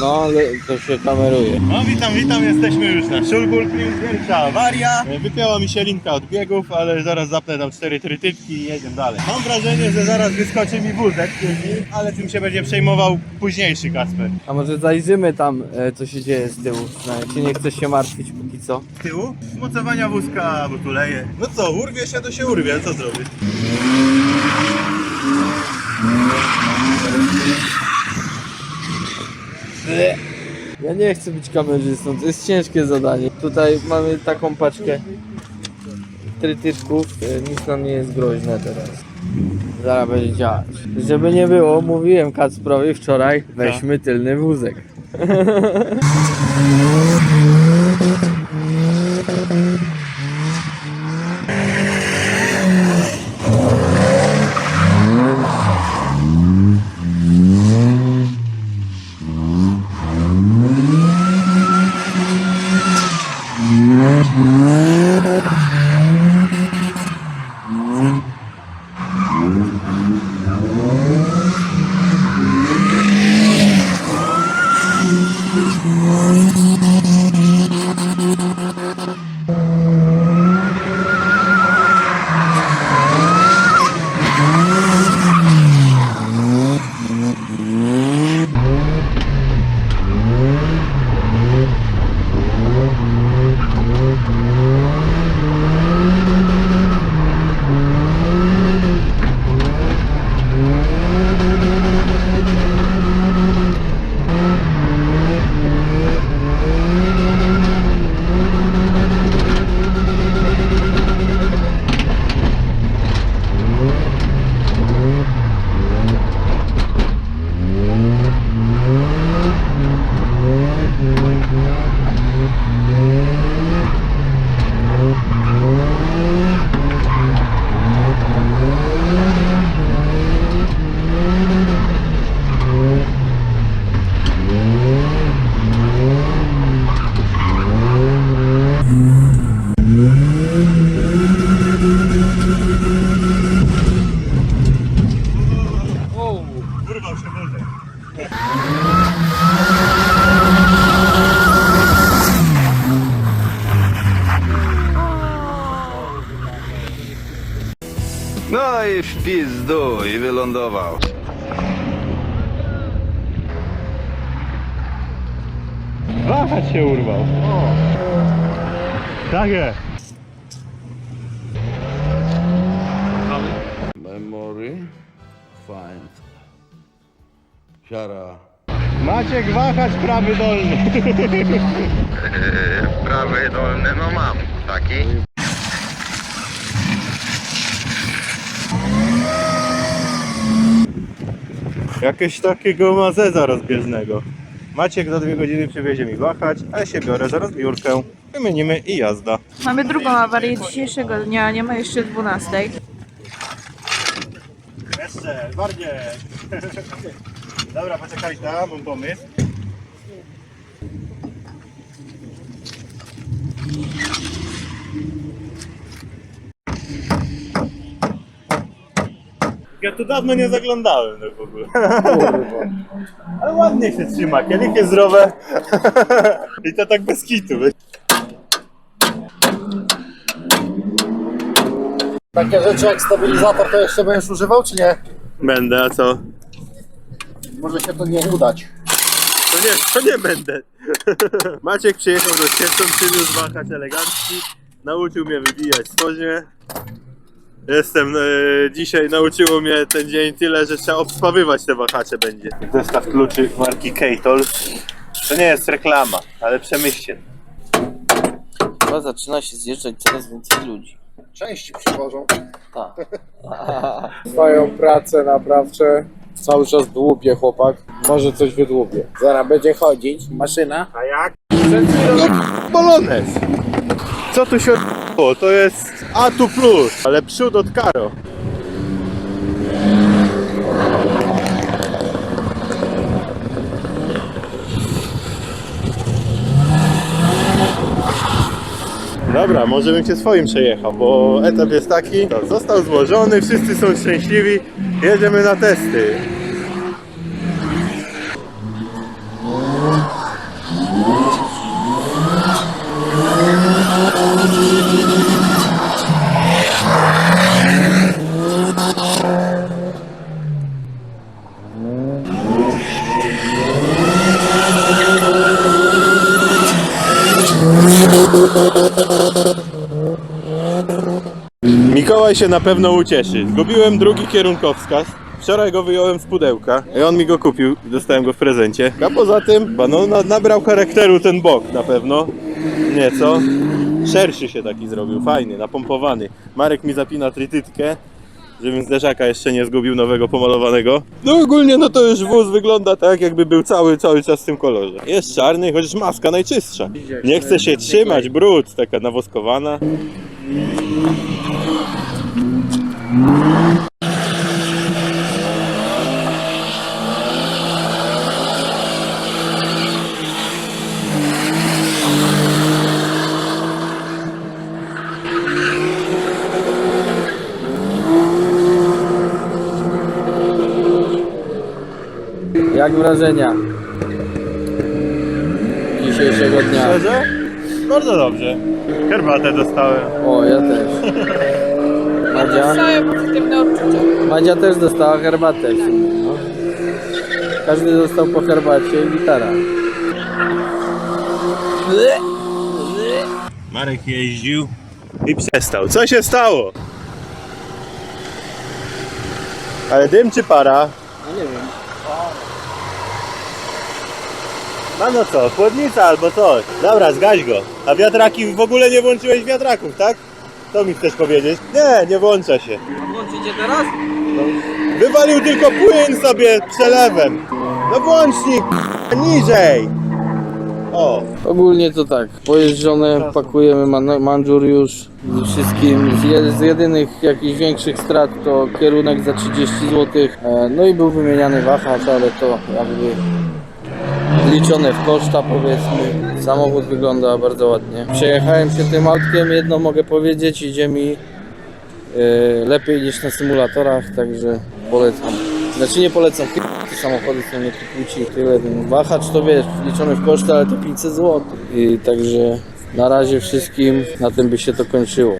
No, ale to się kameruje. No witam, witam, jesteśmy już na Szulbulkniu, pierwsza awaria. Wypięła mi się linka od biegów, ale zaraz zapnę tam cztery trytytki i jedziemy dalej. Mam wrażenie, że zaraz wyskoczy mi wózek, ale tym się będzie przejmował późniejszy Kasper. A może zajrzymy tam, e, co się dzieje z tyłu. Czy nie chcesz się martwić póki co? Z tyłu? Mocowania wózka, bo tu leje. No co, urwie się, to się urwie, co zrobić? Ja nie chcę być kamerzystą, to jest ciężkie zadanie. Tutaj mamy taką paczkę trytyczków, e, nic nam nie jest groźne teraz. Zaraz będzie działać. Żeby nie było, mówiłem Kacprowi wczoraj, weźmy tylny wózek. No i w pizdu i wylądował. Wahacz się urwał. Tak jest. Memory. Find. Siara. Maciek wahacz prawy dolny. Prawy dolny, no mam taki. Jakieś takiego mazeza rozbieżnego. Maciek za dwie godziny przywiezie mi wahać, a ja się biorę za rozbiórkę. Wymienimy i jazda. Mamy drugą awarię dzisiejszego dnia, nie ma jeszcze 12. Jeszcze, bardziej. Dobra, poczekaj tam, mam pomysł. Ja tu dawno nie zaglądałem no w ogóle. Ale ładnie się trzyma, kielichy zdrowe. I to tak bez kitu. Takie rzeczy jak stabilizator to jeszcze będziesz używał, czy nie? Będę, a co? Może się to nie udać. To nie, to nie będę. Maciek przyjechał do Świętą, przyniósł wahacz elegancki. Nauczył mnie wybijać swoźnie. Jestem, e, dzisiaj nauczyło mnie ten dzień tyle, że trzeba obspawywać te wahacze będzie. Zestaw kluczy marki Keitol. To nie jest reklama, ale przemyślcie. Chyba zaczyna się zjeżdżać coraz więcej ludzi. Części przywożą. Tak. Trwają prace naprawcze. Cały czas dłubie chłopak. Może coś wydłubie. Zaraz będzie chodzić. Maszyna. A jak? Bolones! Co tu się odbyło? To jest A2+, plus, ale przód od Karo. Dobra, może bym cię swoim przejechał, bo etap jest taki, został złożony, wszyscy są szczęśliwi, jedziemy na testy. Mikołaj się na pewno ucieszy. Zgubiłem drugi kierunkowskaz. Wczoraj go wyjąłem z pudełka i on mi go kupił dostałem go w prezencie. A poza tym, no, na- nabrał charakteru ten bok na pewno. Nieco. Szerszy się taki zrobił, fajny, napompowany. Marek mi zapina trytytkę, żebym zderzaka jeszcze nie zgubił nowego pomalowanego. No ogólnie no to już wóz wygląda tak, jakby był cały, cały czas w tym kolorze. Jest czarny, chociaż maska najczystsza. Nie chce się trzymać, brud, taka nawoskowana. Jak wrażenia dzisiejszego dnia? Szczerze? Bardzo dobrze. Herbatę dostałem. O, ja też. Madzia? Pozytywne odczucia. Madzia też dostała herbatę. w sumie, No. Każdy dostał po herbacie i gitara. Marek jeździł i przestał. Co się stało? Ale dym czy para? No nie wiem. No no co, chłodnica albo coś. Dobra, zgaś go. A wiatraki, w ogóle nie włączyłeś wiatraków, tak? To mi chcesz powiedzieć? Nie, nie włącza się. Włączycie teraz? Wywalił tylko płyn sobie przelewem. No włącznik, niżej. O, Ogólnie to tak, pojeżdżone, pakujemy man manżur już ze wszystkim. Z, je z jedynych jakichś większych strat to kierunek za 30 zł. E, no i był wymieniany wahacz, ale to jakby liczone w koszta powiedzmy. Samochód wygląda bardzo ładnie. Przejechałem się tym autkiem, jedno mogę powiedzieć, idzie mi e, lepiej niż na symulatorach, także polecam. Znaczy nie polecam, te samochody są nie kupici, tyle. Wahacz to wiesz, liczony w koszty, ale to 500 zł. I także na razie wszystkim na tym by się to kończyło.